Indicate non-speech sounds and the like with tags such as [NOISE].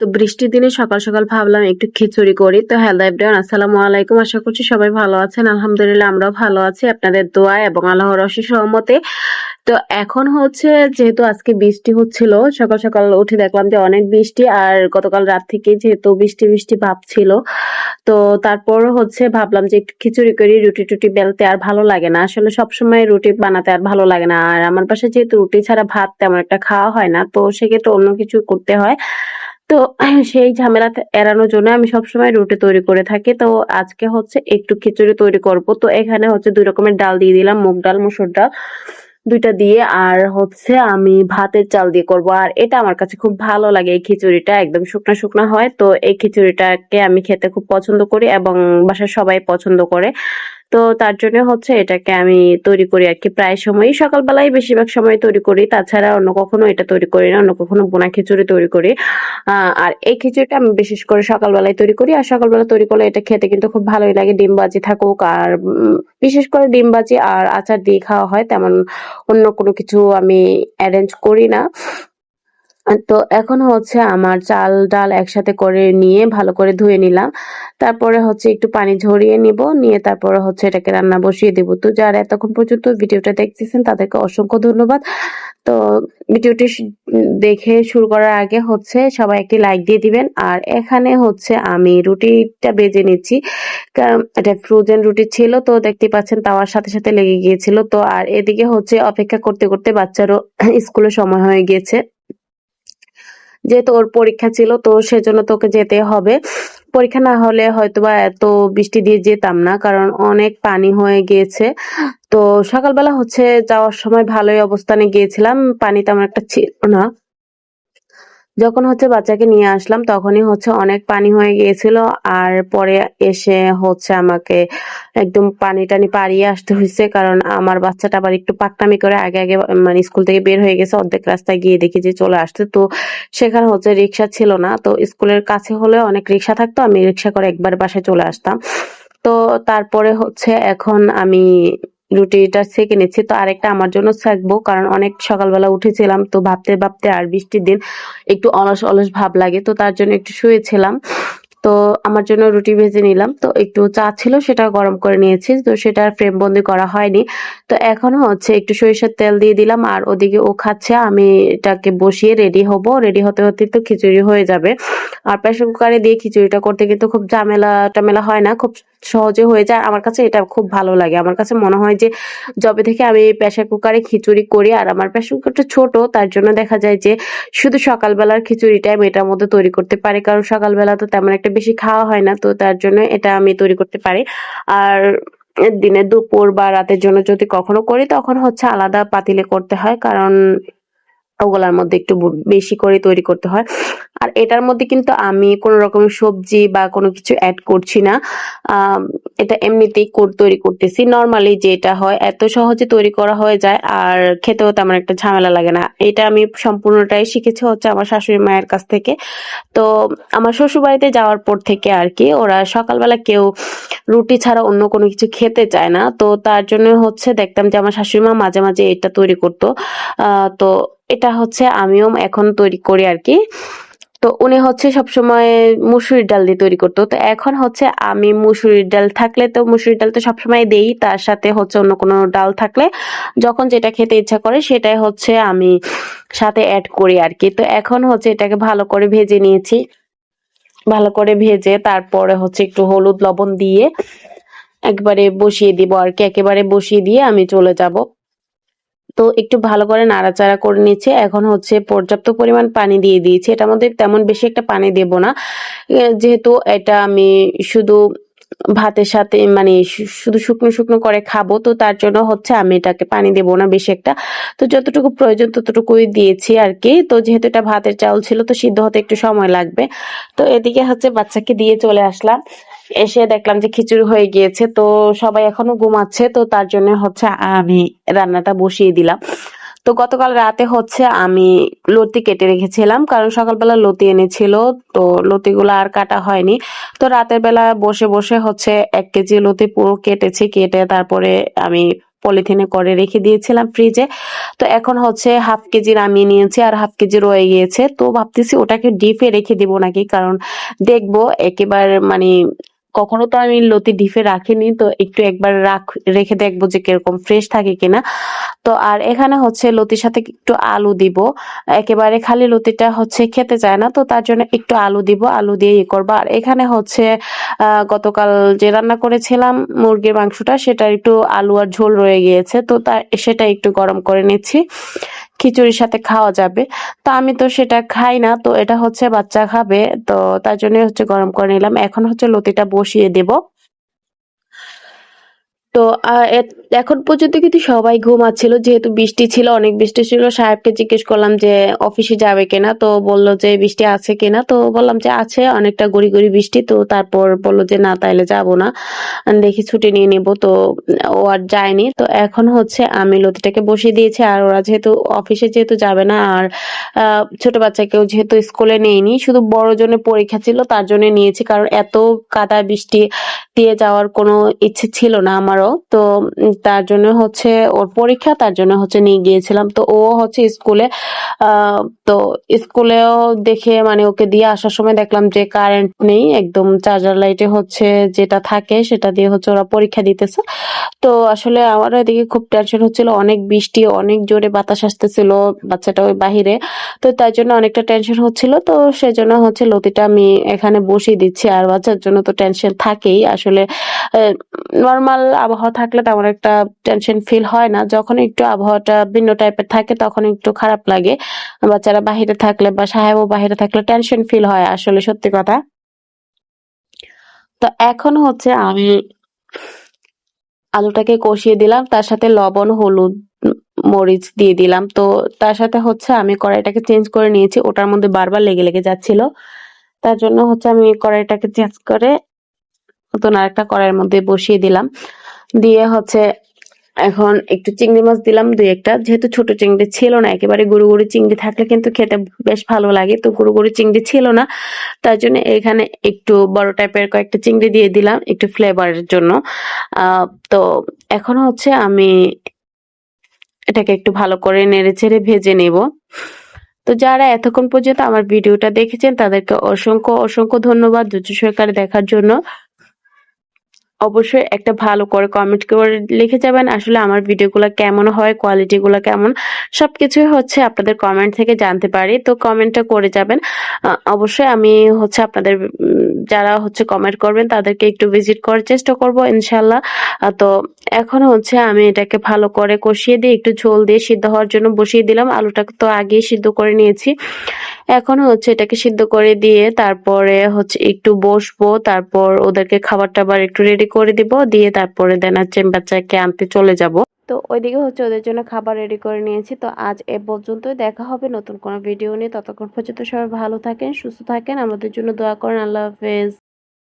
তো বৃষ্টির দিনে সকাল সকাল ভাবলাম একটু খিচুড়ি করি। তো হ্যালো এভরিওয়ান আসসালামু আলাইকুম। আশা করছি সবাই ভালো আছেন। আলহামদুলিল্লাহ আমরাও ভালো আছি। আপনাদের দোয়া এবং আল্লাহর অশেষ সহমতে তো এখন হচ্ছে যেহেতু আজকে বৃষ্টি হচ্ছিল, সকাল সকাল উঠে দেখলাম যে অনেক বৃষ্টি আর গতকাল রাত থেকে যেহেতু বৃষ্টি বৃষ্টি ভাব ছিল, তো তারপর হচ্ছে ভাবলাম যে একটু খিচুড়ি করি, রুটি টুটি বেলতে আর ভালো লাগে না। আসলে সবসময় রুটি বানাতে আর ভালো লাগে না। আর আমার পাশে যেহেতু রুটি ছাড়া ভাত তেমন একটা খাওয়া হয় না, তো সেক্ষেত্রে অন্য কিছু করতে হয়। তো সেই ঝামেলা এড়ানোর জন্য আমি সবসময় রুটি তৈরি করে থাকি। তো আজকে হচ্ছে একটু খিচুড়ি তৈরি করব। তো এখানে হচ্ছে দুই রকমের ডাল দিয়ে দিলাম, মুগ ডাল, মুসুর ডাল দুইটা দিয়ে। আর হচ্ছে আমি ভাতের চাল দিয়ে করব। আর এটা আমার কাছে খুব ভালো লাগে এই খিচুড়িটা, একদম শুকনা শুকনা হয়। তো এই খিচুড়িটাকে আমি খেতে খুব পছন্দ করি এবং বাসার সবাই পছন্দ করে। তো তার জন্য হচ্ছে এটাকে আমি তৈরি করি আর কি। প্রায় সময়ই, সকালবেলায় বেশিরভাগ সময় তৈরি করি। তাছাড়া অন্য কখনো এটা তৈরি করি না, অন্য কখনো বোনা খিচুড়ি তৈরি করি। আর এই খিচুড়িটা আমি বিশেষ করে সকালবেলায় তৈরি করি। আর সকালবেলা তৈরি করলে এটা খেতে কিন্তু খুব ভালোই লাগে, ডিম বাজি থাকুক আর বিশেষ করে ডিম বাজি আর আচার দিয়ে খাওয়া হয়, তেমন অন্য কোনো কিছু আমি অ্যারেঞ্জ করি না। তো এখন হচ্ছে আমার চাল ডাল একসাথে করে নিয়ে ভালো করে ধুয়ে নিলাম। তারপরে হচ্ছে একটু পানি ঝরিয়ে নিব, নিয়ে তারপরে হচ্ছে এটাকে রান্না বসিয়ে দেব। তো যারা এতক্ষণ পর্যন্ত ভিডিওটা দেখতেছেন, তাদেরকে অসংখ্য ধন্যবাদ। তো ভিডিওটি দেখে শুরু করার আগে হচ্ছে সবাই একটি লাইক দিয়ে দিবেন। আর এখানে হচ্ছে আমি রুটিটা বেজে নিচ্ছি। কারণ এটা ফ্রোজেন রুটি ছিল, তো দেখতে পাচ্ছেন তাওয়ার সাথে সাথে লেগে গিয়েছিল। তো আর এদিকে হচ্ছে অপেক্ষা করতে করতে বাচ্চারও [COUGHS] স্কুলে সময় হয়ে গিয়েছে। যেহেতু ওর পরীক্ষা ছিল, তো সেজন্য তোকে যেতে হবে। পরীক্ষা না হলে হয়তোবা এত বৃষ্টি দিয়ে যেতাম না, কারণ অনেক পানি হয়ে গিয়েছে। তো সকালবেলা হচ্ছে যাওয়ার সময় ভালোই অবস্থানে গিয়েছিলাম। পানি তেমন একটা ছিল না। যখন হচ্ছে বাচ্চাকে নিয়ে আসলাম, তখনই হচ্ছে অনেক পানি হয়ে গিয়েছিল আর পরে এসে হচ্ছে আমাকে একদম পানি টানি পাড়িয়ে আসতে হয়েছে। কারণ আমার বাচ্চাটা আবার একটু পাকনামি করে আগে আগে মানে স্কুল থেকে বের হয়ে গেছে, অর্ধেক রাস্তায় গিয়ে দেখি যে চলে আসছে। তো সেখানে হচ্ছে রিক্সা ছিল না। তো স্কুলের কাছে হলে অনেক রিক্সা থাকতো, আমি রিক্সা করে একবার বাসায় চলে আসতাম। তো তারপরে হচ্ছে এখন আমি রুটিটা সেঁকে নিচ্ছি। তো আরেকটা আমার জন্য সেঁকবো, কারণ অনেক সকালবেলা উঠেছিলাম, তো ভাবতে ভাবতে আর বৃষ্টির দিন একটু অলস অলস ভাব লাগে, তো তার জন্য একটু শুয়েছিলাম। তো আমার জন্য রুটি ভেজে নিলাম। তো একটু চা ছিল সেটা গরম করে নিয়েছি, তো সেটা ফ্রেম বন্দি করা হয়নি। তো এখনও হচ্ছে একটু সরিষার তেল দিয়ে দিলাম, আর ওদিকে ও খাচ্ছে, আমি এটাকে বসিয়ে রেডি হব। রেডি হতে হতে তো খিচুড়ি হয়ে যাবে। আর প্রেসার কুকারে দিয়ে খিচুড়িটা করতে কিন্তু খুব ঝামেলা টামেলা হয় না, খুব সহজে হয়ে যায়। আমার কাছে এটা খুব ভালো লাগে। আমার কাছে মনে হয় যে, যবে থেকে আমি প্রেসার কুকারে খিচুড়ি করি আর আমার প্রেসার কুকারটা ছোট, তার জন্য দেখা যায় যে, শুধু সকালবেলার খিচুড়িটা আমি এটার মধ্যে তৈরি করতে পারি। কারণ সকালবেলা তো তেমন একটা বেশি খাওয়া হয় না, তো তার জন্য এটা আমি তৈরি করতে পারি। আর দিনে দুপুর বা রাতের জন্য যদি কখনো করি, তখন হচ্ছে আলাদা পাতিলে করতে হয়। কারণ ওগুলার মধ্যে একটু বেশি করে তৈরি করতে হয়। আর এটার মধ্যে কিন্তু আমি কোনো রকমের সবজি বা কোনো কিছু অ্যাড করছি না। এটা এমনিতেই তৈরি করতেছি। নর্মালি যেটা হয়, এত সহজে তৈরি করা হয়ে যায় আর খেতেও তেমন একটা ঝামেলা লাগে না। এটা আমি সম্পূর্ণটাই শিখেছি হচ্ছে আমার শাশুড়ি মায়ের কাছ থেকে। তো আমার শ্বশুর বাড়িতে যাওয়ার পর থেকে আর কি, ওরা সকালবেলা কেউ রুটি ছাড়া অন্য কোনো কিছু খেতে চায় না। তো তার জন্য হচ্ছে দেখতাম যে আমার শাশুড়ি মা মাঝে মাঝে এটা তৈরি করতো। তো এটা হচ্ছে আমিও এখন তৈরি করি আর কি তো উনি হচ্ছে সবসময় মুসুরির ডাল দিয়ে তৈরি করতো। তো এখন হচ্ছে আমি মুসুরির ডাল থাকলে তো মুসুরির ডাল তো সবসময় দেই, তার সাথে হচ্ছে অন্য কোনো ডাল থাকলে যখন যেটা খেতে ইচ্ছা করে সেটাই হচ্ছে আমি সাথে অ্যাড করি আর কি তো এখন হচ্ছে এটাকে ভালো করে ভেজে নিয়েছি। ভালো করে ভেজে তারপরে হচ্ছে একটু হলুদ লবণ দিয়ে একবারে বসিয়ে দিব আর কি একেবারে বসিয়ে দিয়ে আমি চলে যাব। তো একটু ভালো করে নাড়াচাড়া করে নিচ্ছে। এখন হচ্ছে পর্যাপ্ত পরিমাণ পানি দিয়ে দিয়েছি। এটার মধ্যে তেমন বেশি একটা পানি দেব না। যেহেতু এটা আমি শুধু ভাতের সাথে মানে শুধু শুকনো শুকনো করে খাব, তো তার জন্য হচ্ছে আমি এটাকে পানি দেবো না বেশি একটা। তো যতটুকু প্রয়োজন ততটুকুই দিয়েছি আর কি। তো যেহেতু এটা ভাতের চাউল ছিল, তো সিদ্ধ হতে একটু সময় লাগবে। তো এদিকে হচ্ছে বাচ্চাকে দিয়ে চলে আসলাম। এসে দেখলাম যে খিচুড়ি হয়ে গিয়েছে, তো সবাই এখনও ঘুমাচ্ছে, তো তার জন্য হচ্ছে আমি রান্নাটা বসিয়ে দিলাম। তো গতকাল রাতে হচ্ছে আমি লতি কেটে রেখেছিলাম, কারণ সকালবেলা লতি এনেছিল, তো লতিগুলো আর কাটা হয়নি। তো রাতের বেলা বসে বসে হচ্ছে এক কেজি লতি পুরো কেটেছি, কেটে তারপরে আমি পলিথিনে করে রেখে দিয়েছিলাম ফ্রিজে। তো এখন হচ্ছে হাফ কেজি নামিয়ে নিয়েছি আর হাফ কেজি রয়ে গিয়েছে, তো ভাবতেছি ওটাকে ডিপে রেখে দিব নাকি, কারণ দেখব একেবারে মানে কখনো তো আমি লতি ডিপে রাখিনি, তো একটু একবার রাখ, রেখে দেখব যে কীরকম ফ্রেশ থাকে কিনা। তো আর এখানে হচ্ছে লতির সাথে একটু আলু দিব। একেবারে খালি লতিটা হচ্ছে খেতে চায় না, তো তার জন্য একটু আলু দিব, আলু দিয়ে ইয়ে করব। আর এখানে হচ্ছে গতকাল যে রান্না করেছিলাম মুরগির মাংসটা, সেটা একটু আলু আর ঝোল রয়ে গিয়েছে, তো তা, সেটা একটু গরম করে নিচ্ছি। খিচুড়ির সাথে খাওয়া যাবে। তো আমি তো সেটা খাই না, তো এটা হচ্ছে বাচ্চা খাবে, তো তার জন্য হচ্ছে গরম করে নিলাম। এখন হচ্ছে লতিটা বসিয়ে দেব। তো এখন পর্যন্ত কিন্তু সবাই ঘুমাচ্ছিল। যেহেতু বৃষ্টি ছিল, অনেক বৃষ্টি ছিল, সাহেবকে জিজ্ঞেস করলাম যে, অফিসে যাবে কিনা? তো বলল যে, বৃষ্টি আছে কিনা? তো বললাম যে, আছে, অনেকটা গড়ি গড়ি বৃষ্টি। তো তারপর বলল যে, না, তাইলে যাব না। দেখি ছুটি নিয়ে নিব। তো ও আর যায়নি। তো এখন হচ্ছে আমি লতিটাকে বসিয়ে দিয়েছি। আর ওরা যেহেতু অফিসে যেহেতু যাবে না, আর ছোট বাচ্চাকেও যেহেতু স্কুলে নেইনি, শুধু বড় জনের পরীক্ষা ছিল, তার জন্য নিয়েছি। কারণ এত কাদা বৃষ্টি দিয়ে যাওয়ার কোনো ইচ্ছে ছিল না আমারও তো তার জন্য হচ্ছে ওর পরীক্ষা, তার জন্য হচ্ছে নিয়ে গিয়েছিলাম। তো ও হচ্ছে স্কুলে তো স্কুলেও দেখে মানে ওকে দিয়ে আসার সময় দেখলাম যে কারেন্ট নেই, একদম চার্জার লাইটে হচ্ছে যেটা থাকে, সেটা দিয়ে হচ্ছে ওরা পরীক্ষা দিতেছে। তো আসলে আমারও এদিকে খুব টেনশন হচ্ছিল, অনেক বৃষ্টি, অনেক জোরে বাতাস আসতেছিল বাচ্চাটা ওই বাহিরে। তো তার জন্য অনেকটা টেনশন হচ্ছিল, তো সেজন্য হচ্ছে লতিটা আমি এখানে বসিয়ে দিচ্ছি। আর বাচ্চার জন্য তো টেনশন থাকেই। আসলে নর্মাল আবহাওয়া থাকলে তেমন একটা টেনশন ফিল হয় না। যখন একটু আবহাওয়াটা ভিন্ন টাইপের থাকে, তখন একটু খারাপ লাগে। বাচ্চারা বাহিরে থাকলে বা সাহেবও বাহিরে থাকলে টেনশন ফিল হয় আসলে সত্যি কথা। তো এখন হচ্ছে আমি আলুটাকে কষিয়ে দিলাম, তার সাথে লবণ, হলুদ, মরিচ দিয়ে দিলাম। তো তার সাথে হচ্ছে আমি কড়াইটাকে চেঞ্জ করে নিয়েছি, ওটার মধ্যে বারবার লেগে লেগে যাচ্ছিল। তার জন্য হচ্ছে আমি কড়াইটাকে চেঞ্জ করে নতুন আরেকটা কড়াইয়ের মধ্যে বসিয়ে দিলাম। দিয়ে হচ্ছে এখন একটু চিংড়ি মাছ দিলাম দুই একটা। যেহেতু ছোট চিংড়ি ছিল না, একেবারে গুঁড়ো গুঁড়ো চিংড়ি থাকলে কিন্তু খেতে বেশ ভালো লাগে। তো গুঁড়ো গুঁড়ো চিংড়ি ছিল না, তার জন্য এখানে একটু বড় টাইপের কয়েকটা চিংড়ি দিয়ে দিলাম একটু ফ্লেভারের জন্য। তো এখন হচ্ছে আমি এটাকে একটু ভালো করে নেড়ে চেড়ে ভেজে নেব। তো যারা এতক্ষণ পর্যন্ত আমার ভিডিওটা দেখেছেন, তাদেরকে অসংখ্য অসংখ্য ধন্যবাদ। ধৈর্য সহকারে দেখার জন্য। অবশ্যই একটা ভালো করে কমেন্ট করে লিখে যাবেন, আসলে আমার ভিডিওগুলো কেমন হয় কোয়ালিটিগুলো কেমন সব কিছুই হচ্ছে আপনাদের কমেন্ট থেকে জানতে পারি। তো কমেন্টটা করে যাবেন। অবশ্যই আমি হচ্ছে আপনাদের যারা হচ্ছে কমেন্ট করবেন, তাদেরকে একটু ভিজিট করার চেষ্টা করব, ইনশাল্লাহ। তো এখন হচ্ছে আমি এটাকে ভালো করে কষিয়ে দিয়ে, একটু ঝোল দিয়ে সিদ্ধ হওয়ার জন্য বসিয়ে দিলাম। আলুটাকে তো আগেই সিদ্ধ করে নিয়েছি। এখন হচ্ছে এটাকে সিদ্ধ করে দিয়ে তারপরে হচ্ছে একটু বসবো, তারপর ওদেরকে খাবার টাবার একটু রেডি করে দিব, দিয়ে তারপরে দেন হচ্ছে বাচ্চাকে আনতে চলে যাব। তো ওইদিকে হচ্ছে ওদের জন্য খাবার রেডি করে নিয়েছি। তো আজ এ পর্যন্তই দেখা হবে নতুন কোনো ভিডিও নিয়ে। ততক্ষণ পর্যন্ত সবাই ভালো থাকেন, সুস্থ থাকেন। আমাদের জন্য দোয়া করেন। আল্লাহ হাফেজ।